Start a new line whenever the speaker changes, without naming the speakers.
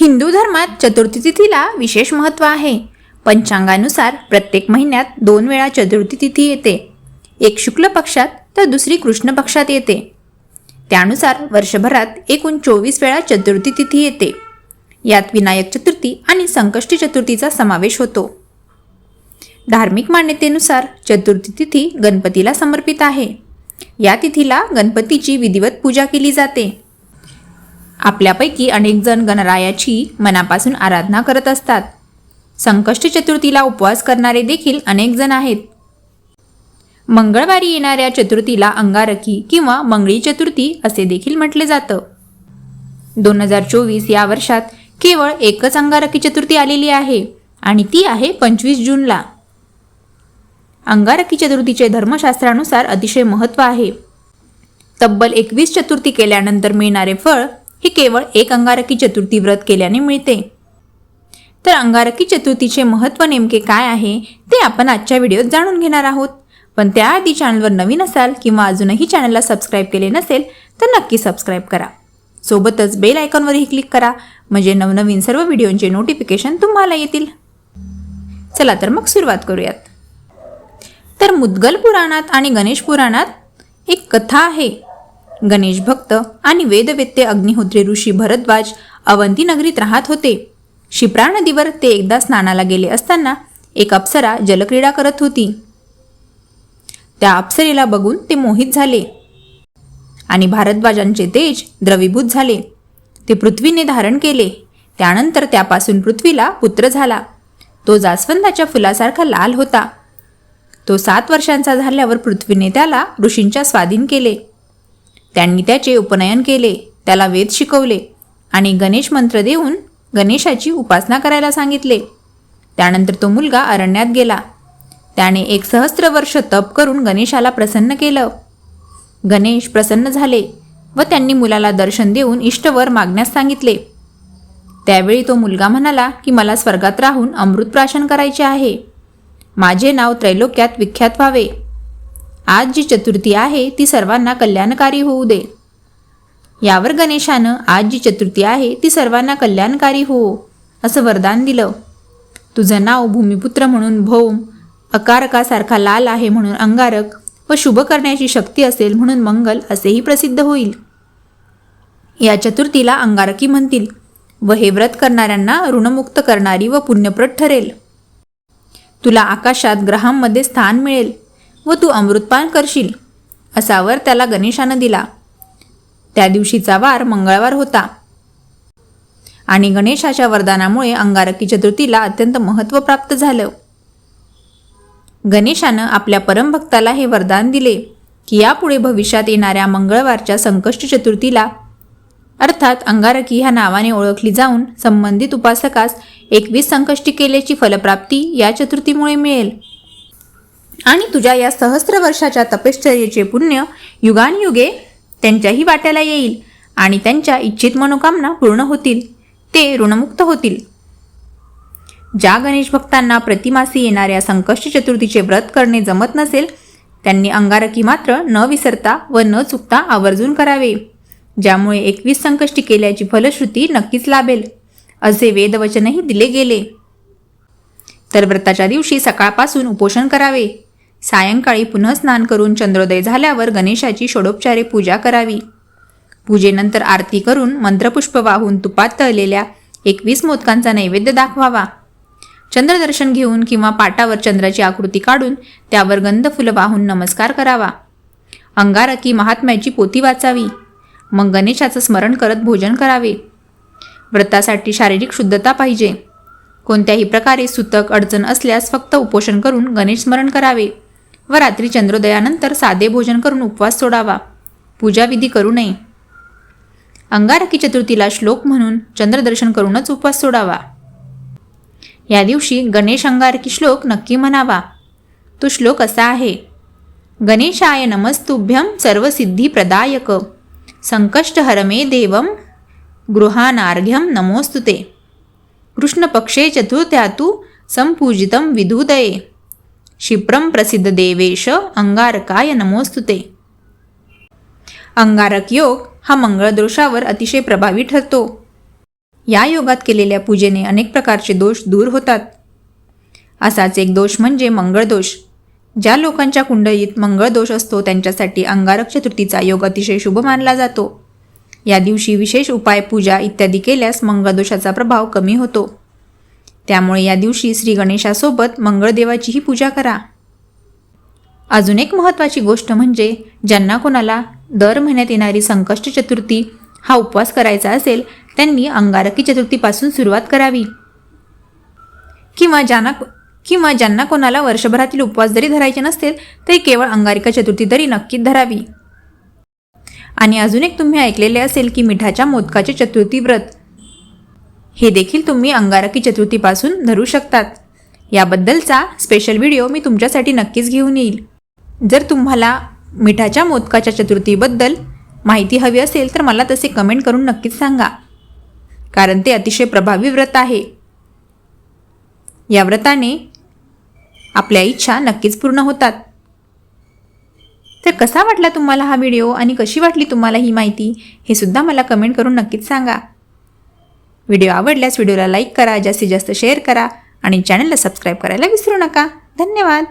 हिंदू धर्मात चतुर्थी तिथीला विशेष महत्त्व आहे. पंचांगानुसार प्रत्येक महिन्यात दोन वेळा चतुर्थी तिथी येते. एक शुक्ल पक्षात तर दुसरी कृष्ण पक्षात येते. त्यानुसार वर्षभरात एकूण चोवीस वेळा चतुर्थी तिथी येते. यात विनायक चतुर्थी आणि संकष्टी चतुर्थीचा समावेश होतो. धार्मिक मान्यतेनुसार चतुर्थी तिथी गणपतीला समर्पित आहे. या तिथीला गणपतीची विधिवत पूजा केली जाते. आपल्यापैकी अनेक जण गणरायाची मनापासून आराधना करत असतात. संकष्ट चतुर्थीला उपवास करणारे देखील अनेक जण आहेत. मंगळवारी येणाऱ्या चतुर्थीला अंगारकी किंवा मंगळी चतुर्थी असे देखील म्हटले जातं. दोन हजार चोवीस या वर्षात केवळ एकच अंगारकी चतुर्थी आलेली आहे आणि ती आहे पंचवीस जूनला. अंगारकी चतुर्थीचे धर्मशास्त्रानुसार अतिशय महत्त्व आहे. तब्बल एकवीस चतुर्थी केल्यानंतर मिळणारे फळ हे केवळ एक अंगारकी चतुर्थी व्रत केल्याने मिळते. तर अंगारकी चतुर्थीचे महत्त्व नेमके काय आहे ते आपण आजच्या व्हिडिओत जाणून घेणार आहोत. पण त्याआधी चॅनलवर नवीन असाल किंवा अजूनही चॅनलला सबस्क्राईब केले नसेल तर नक्की सबस्क्राईब करा. सोबतच बेल आयकॉनवरही क्लिक करा म्हणजे नवनवीन सर्व व्हिडिओंचे नोटिफिकेशन तुम्हाला येतील. चला तर मग सुरुवात करूयात. तर मुद्गल पुराणात आणि गणेश पुराणात एक कथा आहे. गणेश भक्त आणि वेदवेत्ते अग्निहोत्री ऋषी भरद्वाज अवंती नगरीत राहत होते. शिप्रा नदीवर ते एकदा स्नानाला गेले असताना एक अप्सरा जलक्रीडा करत होती. त्या अप्सरेला बघून ते मोहित झाले आणि भारद्वाजांचे तेज द्रवीभूत झाले. ते पृथ्वीने धारण केले. त्यानंतर त्यापासून पृथ्वीला पुत्र झाला. तो जास्वंदाच्या फुलासारखा लाल होता. तो सात वर्षांचा झाल्यावर पृथ्वीने त्याला ऋषींच्या स्वाधीन केले. त्यांनी त्याचे उपनयन केले त्याला वेद शिकवले आणि गणेश मंत्र देऊन गणेशाची उपासना करायला सांगितले. त्यानंतर तो मुलगा अरण्यात गेला. त्याने एक सहस्त्र वर्ष तप करून गणेशाला प्रसन्न केलं. गणेश प्रसन्न झाले व त्यांनी मुलाला दर्शन देऊन इष्टवर मागण्यास सांगितले. त्यावेळी तो मुलगा म्हणाला की मला स्वर्गात राहून अमृत प्राशन करायचे आहे. माझे नाव त्रैलोक्यात विख्यात व्हावे. आज जी चतुर्थी आहे ती सर्वांना कल्याणकारी होऊ दे. यावर गणेशानं आज जी चतुर्थी आहे ती सर्वांना कल्याणकारी हो असं वरदान दिलं. तुझं नाव भूमिपुत्र म्हणून भौम अकारकासारखा लाल आहे म्हणून अंगारक व शुभ करण्याची शक्ती असेल म्हणून मंगल असेही प्रसिद्ध होईल. या चतुर्थीला अंगारकी म्हणतील व हे व्रत करणाऱ्यांना ऋणमुक्त करणारी व पुण्यप्रद ठरेल. तुला आकाशात ग्रहांमध्ये स्थान मिळेल. व तू अमृतपान करशील असा वर त्याला गणेशानं दिला. त्या दिवशीचा वार मंगळवार होता. आणि गणेशाच्या वरदानामुळे अंगारकी चतुर्थीला अत्यंत महत्त्व प्राप्त झालं. गणेशानं आपल्या परमभक्ताला हे वरदान दिले की यापुढे भविष्यात येणाऱ्या मंगळवारच्या संकष्ट चतुर्थीला अर्थात अंगारकी ह्या नावाने ओळखली जाऊन संबंधित उपासकास एकवीस संकष्टी केल्याची फलप्राप्ती या चतुर्थीमुळे मिळेल. आणि तुझ्या या सहस्र वर्षाच्या तपश्चर्येचे पुण्य युगानयुगे त्यांच्याही वाट्याला येईल आणि त्यांच्या इच्छित मनोकामना पूर्ण होतील ते ऋणमुक्त होतील. ज्या गणेश भक्तांना प्रतिमासी येणाऱ्या संकष्ट चतुर्थीचे व्रत करणे जमत नसेल त्यांनी अंगारकी मात्र न विसरता व न चुकता आवर्जून करावे ज्यामुळे एकवीस संकष्टी केल्याची फलश्रुती नक्कीच लाभेल असे वेदवचनही दिले गेले. तर व्रताच्या दिवशी सकाळपासून उपोषण करावे. सायंकाळी पुन्हा स्नान करून चंद्रोदय झाल्यावर गणेशाची षोडोपचारे पूजा करावी. पूजेनंतर आरती करून मंत्रपुष्प वाहून तुपात तळलेल्या एकवीस मोदकांचा नैवेद्य दाखवावा. चंद्रदर्शन घेऊन किंवा पाटावर चंद्राची आकृती काढून त्यावर गंध फुलं वाहून नमस्कार करावा. अंगारकी महात्म्याची पोथी वाचावी. मग गणेशाचं स्मरण करत भोजन करावे. व्रतासाठी शारीरिक शुद्धता पाहिजे. कोणत्याही प्रकारे सुतक अडचण असल्यास फक्त उपोषण करून गणेश स्मरण करावे. व रात्री चंद्रोदयानंतर साधे भोजन करून उपवास सोडावा. पूजाविधी करू नये. अंगारकी चतुर्थीला श्लोक म्हणून चंद्रदर्शन करूनच उपवास सोडावा. या दिवशी गणेश अंगारकी श्लोक नक्की म्हणावा. तो श्लोक असा आहे. गणेशाय नमस्तुभ्यं सर्वसिद्धिप्रदायक. संकष्टहरमे देवं गृहानार्घ्यं नमोस्तुते कृष्णपक्षे चतुर्थ्या तु संपूजितं विधुदये. क्षिप्रम प्रसिद्ध देवेश अंगारकाय नमोस्तुते अंगारक योग हा मंगळदोषावर अतिशय प्रभावी ठरतो. या योगात केलेल्या पूजेने अनेक प्रकारचे दोष दूर होतात. असाच एक दोष म्हणजे मंगळदोष. ज्या लोकांच्या कुंडलीत मंगळदोष असतो त्यांच्यासाठी अंगारक चतुर्थीचा योग अतिशय शुभ मानला जातो. या दिवशी विशेष उपाय पूजा इत्यादी केल्यास मंगळदोषाचा प्रभाव कमी होतो. त्यामुळे या दिवशी श्री गणेशासोबत मंगळदेवाचीही पूजा करा. अजून एक महत्त्वाची गोष्ट म्हणजे ज्यांना कोणाला दर महिन्यात येणारी संकष्ट चतुर्थी हा उपवास करायचा असेल त्यांनी अंगारकी चतुर्थीपासून सुरुवात करावी. किंवा ज्यांना किंवा ज्यांना कोणाला वर्षभरातील उपवास जरी धरायचे नसतील तरी केवळ अंगारिका चतुर्थी तरी नक्कीच धरावी. आणि अजून एक तुम्ही ऐकलेले असेल की मिठाच्या मोदकाचे चतुर्थी व्रत. हे देखील तुम्ही अंगारकी चतुर्थीपासून धरू शकतात. याबद्दलचा स्पेशल व्हिडिओ मी तुमच्यासाठी नक्कीच घेऊन येईल. जर तुम्हाला मिठाच्या मोदकाच्या चतुर्थीबद्दल माहिती हवी असेल तर मला तसे कमेंट करून नक्कीच सांगा. कारण ते अतिशय प्रभावी व्रत आहे. या व्रताने आपल्या इच्छा नक्कीच पूर्ण होतात. तर कसा वाटला तुम्हाला हा व्हिडिओ आणि कशी वाटली तुम्हाला ही माहिती हे सुद्धा मला कमेंट करून नक्कीच सांगा. व्हिडिओ आवडल्यास व्हिडिओला लाईक करा जास्तीत जास्त शेअर करा आणि चॅनलला सबस्क्राईब करायला विसरू नका. धन्यवाद.